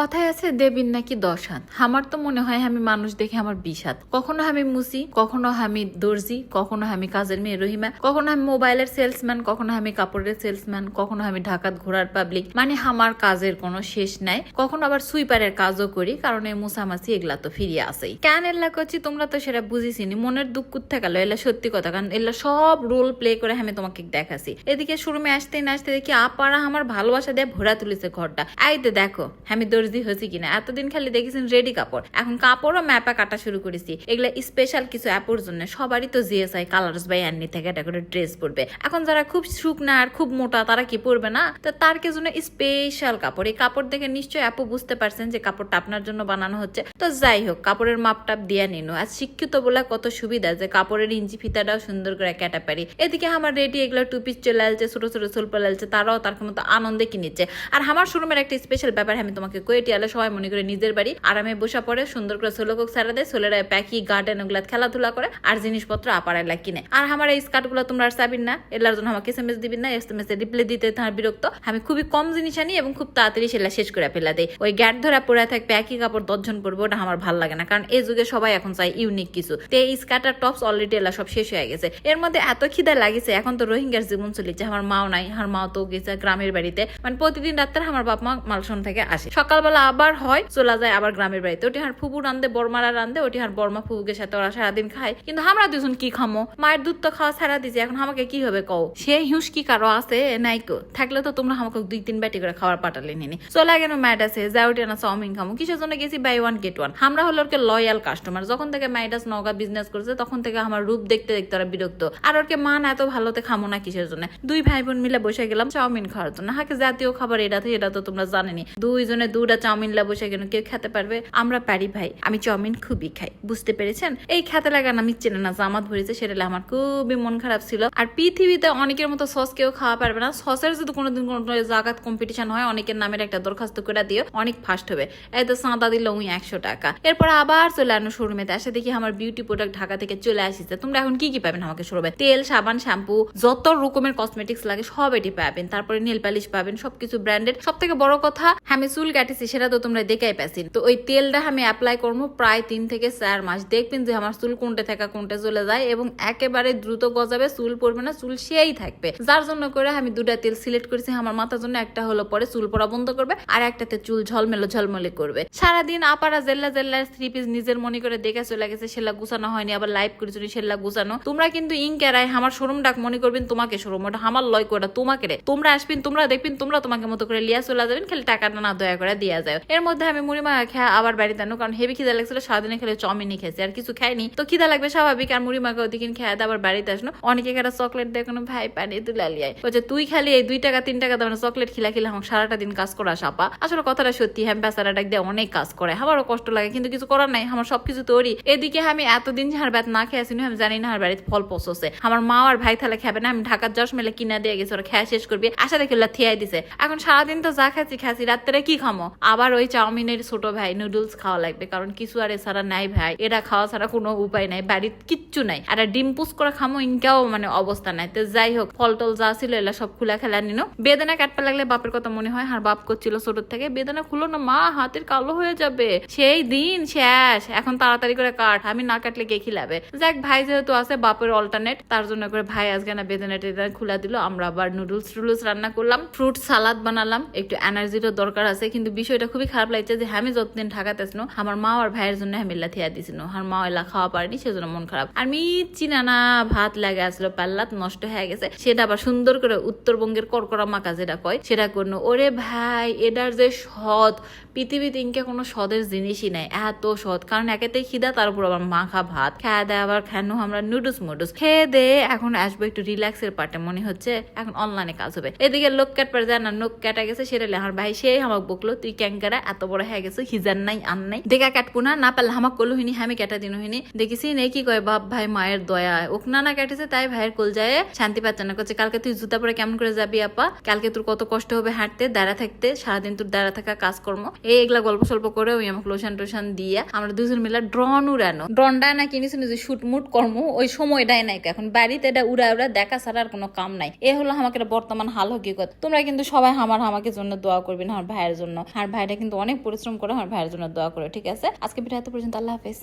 কথায় আছে, দেবীর নাকি দশ হাত আমার তো মনে হয় আমি মানুষ দেখে আমার বিশ হাত কখনো আমি মুসি, কখনো আমি দর্জি, কখনো আমি কাজের মেয়ে রহিমা, কখনো আমি মোবাইলের সেলসম্যান, কখনো আমি কাপড়ের সেলসম্যান, কখনো আমি ঢাকাত ঘোরার পাবলিক। মানে আমার কাজের কোনো শেষ নাই। কখনো আবার সুইপারের কাজও করি, কারণ এই মুসামাসি এগুলা তো ফিরিয়ে আসেই। কেন এল্লা করছি? তোমরা তো সেটা বুঝিসিনি। মনের দুঃখ থেকে গেল এলা সত্যি কথা। কারণ এলা সব রোল প্লে করে আমি তোমাকে দেখাছি। এদিকে শুরুমে আসতে না আসতে দেখি আপারা আমার ভালোবাসা দিয়ে ভরা তুলিছে ঘরটা। আইতে দেখো, আমি দর্জি হয়েছি কিনা? এতদিন খালি দেখেছেন রেডি কাপড়। এখন কাপড়ও ম্যাপা কাটা শুরু করেছি। এগুলা স্পেশাল কিছু অ্যাপোর জন্য। সবারই তো জিএসআই কালার্স বাই আন্নি থেকে এটা করে ড্রেস পরবে। এখন যারা খুব শুকনা আর খুব মোটা, তারা কি পরবে না? তো তার কি জন্য স্পেশাল কাপড়? এই কাপড় দেখে নিশ্চয়ই আপু বুঝতে পারছেন যে কাপড়টা আপনার জন্য বানানো হচ্ছে। তো যাই হোক, কাপড়ের মাপটাপ দিয়ে নিন। আর শিক্ষিত বলে কত সুবিধা যে কাপড়ের ইঞ্চি ফিতাটাও সুন্দর করে কেটা পারি। এদিকে আমার রেডি এগুলো টু পিস চলে আসছে, ছোট ছোট সোল পলে আসছে, তারাও তার মতো আনন্দে কিনেছে। আর আমার শোরুমের একটা স্পেশাল ব্যাপার আমি তোমাকে কয়েটি আলে সবাই মনে করে নিজের বাড়ি। আরামে বসা পড়ে, সুন্দর করে সোলোকক সারা দেয় সোলেরা প্যাকি গার্ডেন ওগুলা খেলাধুলা করে আর জিনিসপত্র আপারাইলা কিনে। আর আমার এই স্কার্টগুলো তোমরা আর চাবিন না এলার জন্য আমাকে এস এম এস দিবেন না এস এম এস রিপ্লাই দিতে তোমার বিরক্ত। আমি খুবই কম জিনিস আনি এবং খুব তাড়াতাড়ি সেটা শেষ করে ফেলা দেয় ওই গ্যাট ধরা পরে থাকবে একই কাপড় দশজন পরবো ওটা আমার ভালো লাগে না, কারণ এই যুগে সবাই এখন চাই ইউনিক কিছু। তো এই স্কার্ট আর টপস অলরেডি এলা সব শেষ হয়ে গেছে। এর মধ্যে এত খিদা লাগিছে, এখন তো রোহিঙ্গার জীবন চলিছে, আমার মাও নাই, আমার মাও তো গেছে গ্রামের বাড়িতে। মানে প্রতিদিন রাত্রে আমার বাপ মা মালসন থেকে আসে। সকালবেলা আবার হয়, চলে যায় আবার গ্রামের বাড়িতে। ওটি হার ফুপু রান্ধে বর্মারা রান্ধে ওটি হার বর্মা ফুপুকের সাথে ওরা সারাদিন খায়। কিন্তু আমরা দুজন কি খামো? মায়ের দুধ তো খাওয়া ছাড়া দিছে, এখন আমাকে কি হবে কও? সেই হুঁশ কি কারও আছে? নাই কো। থাকলে তো তোমরা আমাকে দুই তিন বাটি করে খাবার পাঠালে নিনি চলে গেল ম্যাডাসে যাওটি না চাউমিন খামো। কিসের জন্য গেছি? Buy one, get one. আমরা হলো ওরকে লয়াল কাস্টমার যখন থেকে ম্যাডাস নগা বিজনেস করছে, তখন থেকে আমার রূপ দেখতে দেখতে ওরা বিরক্ত। আর ওরকে মান এত ভালোতে খামো না কিসের জন্য? দুই ভাই বোন মিলে বসে গেলাম চাউমিন খাওয়ার জন্য। হাকে জাতীয় খাবার, এটা তো এটা তো তোমরা জানেনি। দুইজনে দুটা চাউমিন লা বসে গেল কেউ খেতে পারবে? আমরা পারি ভাই। আমি চাউমিন খুবই খাই। বুঝতে পেরেছেন? এই খেতে লাগান আমি চেনে না, জামাত ভরেছে সেটা আমার খুবই মন খারাপ ছিল। আর পৃথিবীতে অনেকের মতো সস কেউ খাওয়া পারবে না। সসের যদি কোনোদিন কোনো জায়গাত কম্পিটিশন হয়, অনেকের নামের একটা দরখাস্ত করে দিও, অনেক ফাস্ট হবে। এই তো সাঁদা দিল উই একশো টাকা। এরপর আবার চলে আনো শোরুমেতে আসে দেখি আমার বিউটি প্রোডাক্ট ঢাকা থেকে চলে আসিছে। তোমরা এখন কি কি পাবেন আমাকে শোরুমে তেল, সাবান শ্যাম্পু যত রকমের কসমেটিক্স লাগে সব এটি পাবেন। তারপরে নেল পালিশ পাবেন, সবকিছু ব্র্যান্ডেড সব থেকে বড় কথা আমি চুল কাটিছি সেটা তো তোমরা দেখাই পাচ্ছি তো ওই তেলটা আমি অ্যাপ্লাই করব প্রায় তিন থেকে চার মাস। দেখবেন যে আমার চুল কোনটা থেকে কোনটা চলে যায় এবং একেবারে দ্রুত গজাবে, চুল পড়বে না, চুল সেই থাকবে। যার জন্য করে আমি দুটা তেল সিলেক্ট করেছি, আমার মাথার জন্য একটা হলো পরে চুল পড়া বন্ধ করবে, আর একটাতে চুল ঝলমেলো ঝলমলে করবে। সারাদিন আপারা জেল্লা জেল্লা থ্রি পিস নিজের মনে করে দেখে চলে গেছে সেলা গুছানো হয়নি, আবার লাইভ করেছি সেলা গুছানো। তোমরা কিন্তু ইনকেরাই আমার শোরুম ডাক মনে করবেন, তোমাকে শোরুম ওটা আমার লয় করে তোমাকে রে। তোমরা আসবেন, তোমরা দেখবেন, তোমরা তোমাকে মতো করে লিয়া চলে যাবেন, খালি টাকাটা না দয়া করে দিয়া যায়। এর মধ্যে আমি মুড়ি মুড়িমা খেয়ে আবার বাড়িতে আনো কারণ হেভি খিদা লাগছিল, সারাদিনে খেলে চাউমিনই খেয়েছি, আর কিছু খাইনি। তো খিদা লাগবে স্বাভাবিক, আর মুড়িমাকে ওদিকে খেয়ে আবার বাড়িতে আসলো অনেকে একটা চকলেট দিয়ে, কোনো ভাই পানি তুলে লিয়াই বলছে, তুই খালি এই দুই টাকা, তিন টাকা দামের চকলেট খিলা খিলা আমার সারাটা দিন কাজ করা সাপা আসলে কথাটা সত্যি হ্যাঁ বেচারা ডাক দিয়ে অনেক কাজ করে। আমারও কষ্ট লাগে, কিন্তু কিছু করার নাই, আমার সবকিছু তৈরি। এদিকে আমি এতদিন হার ব্যাত না খেয়ে আসিনি, আমি জানি না আর বাড়িতে ফল পচছে আমার মা আর ভাই তাহলে খাবে না, আমি ঢাকার যশ মেলে কিনা দিয়ে গেছি, ওরা খেয়া শেষ করবি। আশা দেখে ওরা থিয়াই দিছে। এখন সারাদিন তো যা খাচ্ছি খাচ্ছি, রাত্রে কি খামো? আবার ওই চাউমিনের ছোট ভাই নুডলস খাওয়া লাগবে, কারণ কিছু আর এছাড়া নাই ভাই। এটা খাওয়া ছাড়া কোনো উপায় নাই, বাড়ির কিচ্ছু নাই। আর ডিম পুস করে খামো ইনকাও মানে অবস্থা নাই। তো যাই হোক ফল টল যা ছিল এলা সব খুলা খেলা নিনো। বেদনা কাটপা লাগলে বাপের কথা মনে হয় আর বাপ করছিল ছোট থেকে। বেদনা খুলো না, মা, হাতের কালো হয়ে যাবে। সেই দিন শেষ, এখন তাড়াতাড়ি করে কাট, আমি না কাটলে কে খিলাবে? যাক, ভাই যেহেতু আছে, বাপের অল্টারনেট তার জন্য করে ভাই আজকে না বেদনা টেদনা খুলা দিল। আমরা আবার নুডলস টুডলস রান্না করলাম, ফ্রুট সালাদ বানালাম। একটু এনার্জিরও দরকার আছে, কিন্তু বিষয়টা খুবই খারাপ লাগছে যে আমি যতদিন ঢাকাতে আসনো আমার মা আর ভাইয়ের জন্য আমি এলা থিয়া দিছিল আর মা এলা খাওয়া পারেনি, সেজন্য মন খারাপ। আর মি চিনানা ভাত লাগে আসলো, পাল্লাত নষ্ট হয়ে গেছে। সেটা আবার সুন্দর করে উত্তরবঙ্গের করকরা মাকা যেটা কয়, সেটা করল ওরে ভাই, এটার যে সৎ পৃথিবীতে ইনকে কোনো সদের জিনিসই নাই, এত সৎ কারণ একেতেই খিদা তার উপর আবার মাখা ভাত। খেয়ে দেয় আবার খেনো আমরা নুডলস মুডলস। খেয়ে দে এখন আসব একটু রিল্যাক্সের পার্টে, মনে হচ্ছে এখন অনলাইনে কাজ হবে। এদিকে লোক কাট পারে যায় না নোক কাটা গেছে, সেটা আমার ভাই সেই আমাকে বকলো, তুই ক্যাঙ্কারা এত বড় হয়ে গেছে হিজার নাই, আন নাই। দেখা কাটবো না না পারলে আমাকে কলো হিনি আমি কেটা দিন হিনি দেখিছি নেই কি কয়, বাপ ভাই মায়ের দয়া। ওক না না কাটেছে, তাই ভাইয়ের কোল যায়, শান্তি পাচ্ছে না। করছে কালকে তুই জুতা পরে কেমন করে যাবি আপা? কালকে তোর কত কষ্ট হবে হাঁটতে, দাঁড়া থাকতে, সারাদিন তোর দাঁড়া থাকা কাজকর্ম। এই এগুলা গল্প সল্প করে ওই আমাকে লোশন টোশন দিয়ে, আমরা দুজন মিলে ড্রন উড়ানো। ড্রনটা না কিনেছিল যে শুটমুট কর্ম, ওই সময়টাই নাই এখন বাড়িতে এটা উড়া উড়া দেখা ছাড়া আর কোনো কাম নাই। এ হলো আমাকে বর্তমান হাল হকিকত তোমরা কিন্তু সবাই আমার, আমাকে জন্য দোয়া করবেন, আমার ভাইয়ের জন্য। আর আর ভাইটা কিন্তু অনেক পরিশ্রম করে আমার ভাইয়ের জন্য দোয়া করে, ঠিক আছে? আজকে ভিডিও এত পর্যন্ত, আল্লাহ হাফেজ।